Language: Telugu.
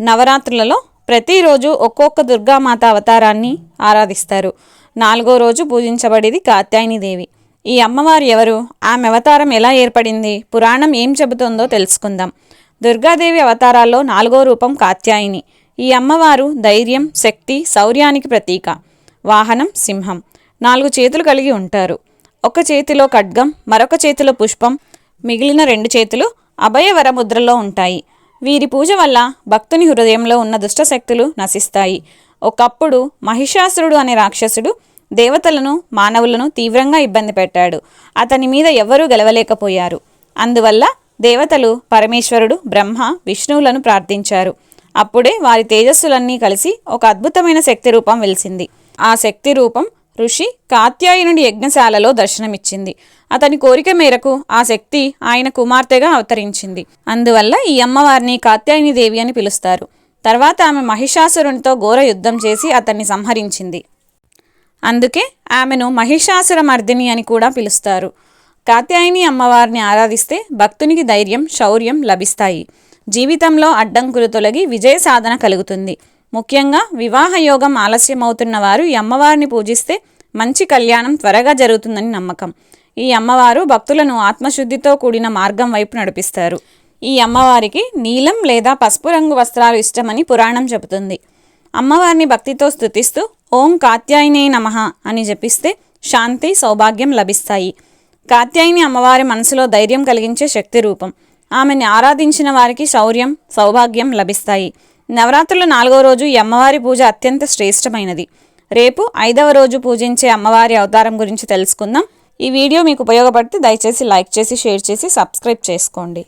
నవరాత్రులలో ప్రతిరోజు ఒక్కొక్క దుర్గామాత అవతారాన్ని ఆరాధిస్తారు. నాలుగో రోజు పూజించబడేది కాత్యాయని ఈ అమ్మవారు ఎవరు? ఆమె అవతారం ఎలా ఏర్పడింది? పురాణం ఏం చెబుతుందో తెలుసుకుందాం. దుర్గాదేవి అవతారాల్లో నాలుగో రూపం కాత్యాయిని. ఈ అమ్మవారు ధైర్యం శక్తి శౌర్యానికి ప్రతీక. వాహనం సింహం. నాలుగు చేతులు కలిగి ఉంటారు. ఒక చేతిలో ఖడ్గం మరొక చేతిలో పుష్పం మిగిలిన రెండు చేతులు అభయవరముద్రలో ఉంటాయి. వీరి పూజ వల్ల భక్తుని హృదయంలో ఉన్న దుష్టశక్తులు నశిస్తాయి. ఒకప్పుడు మహిషాసురుడు అనే రాక్షసుడు దేవతలను మానవులను తీవ్రంగా ఇబ్బంది పెట్టాడు. అతని మీద ఎవ్వరూ గెలవలేకపోయారు. అందువల్ల దేవతలు పరమేశ్వరుడు బ్రహ్మ విష్ణువులను ప్రార్థించారు. అప్పుడే వారి తేజస్సులన్నీ కలిసి ఒక అద్భుతమైన శక్తి రూపం వెలిసింది. ఆ శక్తి రూపం ఋషి కాత్యాయనుడి యజ్ఞశాలలో దర్శనమిచ్చింది. అతని కోరిక మేరకు ఆ శక్తి ఆయన కుమార్తెగా అవతరించింది. అందువల్ల ఈ అమ్మవారిని కాత్యాయని దేవి అని పిలుస్తారు. తర్వాత ఆమె మహిషాసురునితో ఘోర యుద్ధం చేసి అతన్ని సంహరించింది. అందుకే ఆమెను మహిషాసుర మర్దిని అని కూడా పిలుస్తారు. కాత్యాయని అమ్మవారిని ఆరాధిస్తే భక్తునికి ధైర్యం శౌర్యం లభిస్తాయి. జీవితంలో అడ్డంకులు తొలగి విజయ సాధన కలుగుతుంది. ముఖ్యంగా వివాహ యోగం ఆలస్యమవుతున్న వారు ఈ అమ్మవారిని పూజిస్తే మంచి కళ్యాణం త్వరగా జరుగుతుందని నమ్మకం. ఈ అమ్మవారు భక్తులను ఆత్మశుద్ధితో కూడిన మార్గం వైపు నడిపిస్తారు. ఈ అమ్మవారికి నీలం లేదా పసుపు రంగు వస్త్రాలు ఇష్టమని పురాణం చెబుతుంది. అమ్మవారిని భక్తితో స్థుతిస్తూ ఓం కాత్యాయనే నమ అని జపిస్తే శాంతి సౌభాగ్యం లభిస్తాయి. కాత్యాయని అమ్మవారి మనసులో ధైర్యం కలిగించే శక్తి రూపం. ఆమెని ఆరాధించిన వారికి శౌర్యం సౌభాగ్యం లభిస్తాయి. నవరాత్రుల నాలుగవ రోజు ఈ అమ్మవారి పూజ అత్యంత శ్రేష్టమైనది. రేపు ఐదవ రోజు పూజించే అమ్మవారి అవతారం గురించి తెలుసుకుందాం. ఈ వీడియో మీకు ఉపయోగపడితే దయచేసి లైక్ చేసి షేర్ చేసి సబ్స్క్రైబ్ చేసుకోండి.